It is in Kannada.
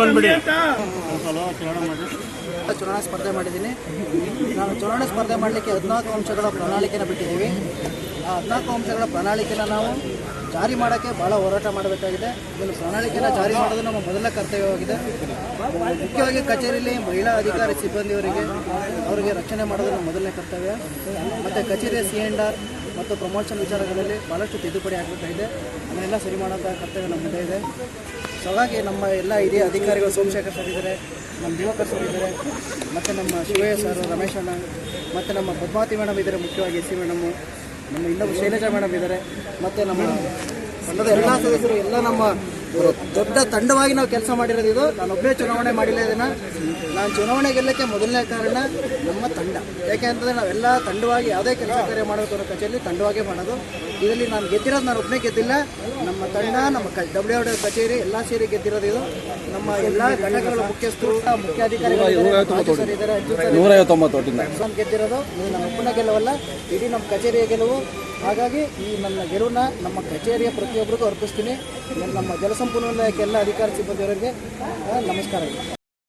ಬಂದ್ಬಿಡಿ. ಚುನಾವಣಾ ಸ್ಪರ್ಧೆ ಮಾಡಿದ್ದೀನಿ. ನಾನು ಚುನಾವಣಾ ಸ್ಪರ್ಧೆ ಮಾಡಲಿಕ್ಕೆ ಹದಿನಾಲ್ಕು ಅಂಶಗಳ ಪ್ರಣಾಳಿಕೆನ ಬಿಟ್ಟಿದ್ದೀವಿ. ಆ ಹದಿನಾಲ್ಕು ಅಂಶಗಳ ಪ್ರಣಾಳಿಕೆನ ನಾವು ಜಾರಿ ಮಾಡೋಕ್ಕೆ ಭಾಳ ಹೋರಾಟ ಮಾಡಬೇಕಾಗಿದೆ. ಇದನ್ನು ಪ್ರಣಾಳಿಕೆನ ಜಾರಿ ಮಾಡೋದು ನಮ್ಮ ಮೊದಲ ಕರ್ತವ್ಯವಾಗಿದೆ. ಮುಖ್ಯವಾಗಿ ಕಚೇರಿಯಲ್ಲಿ ಮಹಿಳಾ ಅಧಿಕಾರಿ ಸಿಬ್ಬಂದಿಯವರಿಗೆ ಅವರಿಗೆ ರಕ್ಷಣೆ ಮಾಡೋದು ನಮ್ಮ ಮೊದಲನೇ ಕರ್ತವ್ಯ. ಮತ್ತು ಕಚೇರಿಯ ಸಿ ಆರ್ ಮತ್ತು ಪ್ರಮೋಷನ್ ವಿಚಾರಗಳಲ್ಲಿ ಭಾಳಷ್ಟು ತಿದ್ದುಪಡಿ ಆಗಬೇಕಾಗಿದೆ ಅದನ್ನೆಲ್ಲ ಸರಿ ಮಾಡೋಂಥ ಕರ್ತವ್ಯ ನಮ್ಮ ಮುಂದೆ ಇದೆ. ಸೊ ಹಾಗಾಗಿ ನಮ್ಮ ಎಲ್ಲ ಹಿರಿಯ ಅಧಿಕಾರಿಗಳು ಸೋಮಶೇಖರ್ ಸರ್ ಇದ್ದಾರೆ, ನಮ್ಮ ದಿವಾಕರ್ ಸರ್ ಇದ್ದಾರೆ, ಮತ್ತು ನಮ್ಮ ಶಿವಯ್ಯ ಸರ್ ರಮೇಶ್ ಅಣ್ಣ, ಮತ್ತು ನಮ್ಮ ಪದ್ಮಾವತಿ ಮೇಡಮ್ ಇದ್ದಾರೆ, ಮುಖ್ಯವಾಗಿ ಎಸ್ ಸಿ ಮೇಡಮು ನಮ್ಮ ಇನ್ನೊಬ್ಬ ಶೈಲಜಾ ಮೇಡಮ್ ಇದ್ದಾರೆ, ಮತ್ತು ನಮ್ಮ ಎಲ್ಲ ಸದಸ್ಯರು, ಎಲ್ಲ ನಮ್ಮ ದೊಡ್ಡ ತಂಡವಾಗಿ ನಾವು ಕೆಲಸ ಮಾಡಿರೋದು ಇದು. ನಾನು ಒಬ್ಬನೇ ಚುನಾವಣೆ ಮಾಡಿಲ್ಲ ಇದನ್ನು. ನಾನು ಚುನಾವಣೆ ಗೆಲ್ಲಕ್ಕೆ ಮೊದಲನೇ ಕಾರಣ ನಮ್ಮ ತಂಡ. ಯಾಕೆ ಅಂತಂದರೆ ನಾವೆಲ್ಲ ತಂಡವಾಗಿ ಯಾವುದೇ ಕೆಲಸ ಕಾರ್ಯ ಮಾಡಬೇಕು ಅನ್ನೋ ಕಚೇರಿ ತಂಡವಾಗೇ ಮಾಡೋದು. ಇದರಲ್ಲಿ ನಾನು ಗೆದ್ದಿರೋದು ನಾನು ಒಬ್ಬನೇ ಗೆದ್ದಿಲ್ಲ. ನಮ್ಮ ತಂಡ ನಮ್ಮ ಕ ಡಬ್ಲ್ಯೂ ಡಬ್ಲ್ಯೂ ಕಚೇರಿ ಎಲ್ಲ ಸೇರಿ ಗೆದ್ದಿರೋದು ಇದು. ನಮ್ಮ ಎಲ್ಲ ಘಟಕಗಳ ಮುಖ್ಯಸ್ಥರು ಮುಖ್ಯಾಧಿಕಾರಿಗಳು ಗೆದ್ದಿರೋದು. ಇದು ನನ್ನ ಒಬ್ಬನ ಗೆಲುವಲ್ಲ ಇಡೀ ನಮ್ಮ ಕಚೇರಿಯ ಗೆಲುವು. ಹಾಗಾಗಿ ಈ ನನ್ನ ಗೆಲುವನ್ನ ನಮ್ಮ ಕಚೇರಿಯ ಪ್ರತಿಯೊಬ್ಬರಿಗೂ ಅರ್ಪಿಸ್ತೀನಿ. ನಮ್ಮ ಜಲಸಂಪನ್ಮೂಲ ಇಲಾಖೆ ಎಲ್ಲ ಅಧಿಕಾರಿ ಸಿಬ್ಬಂದಿಯವರಿಗೆ ಆ, ನಮಸ್ಕಾರಗಳು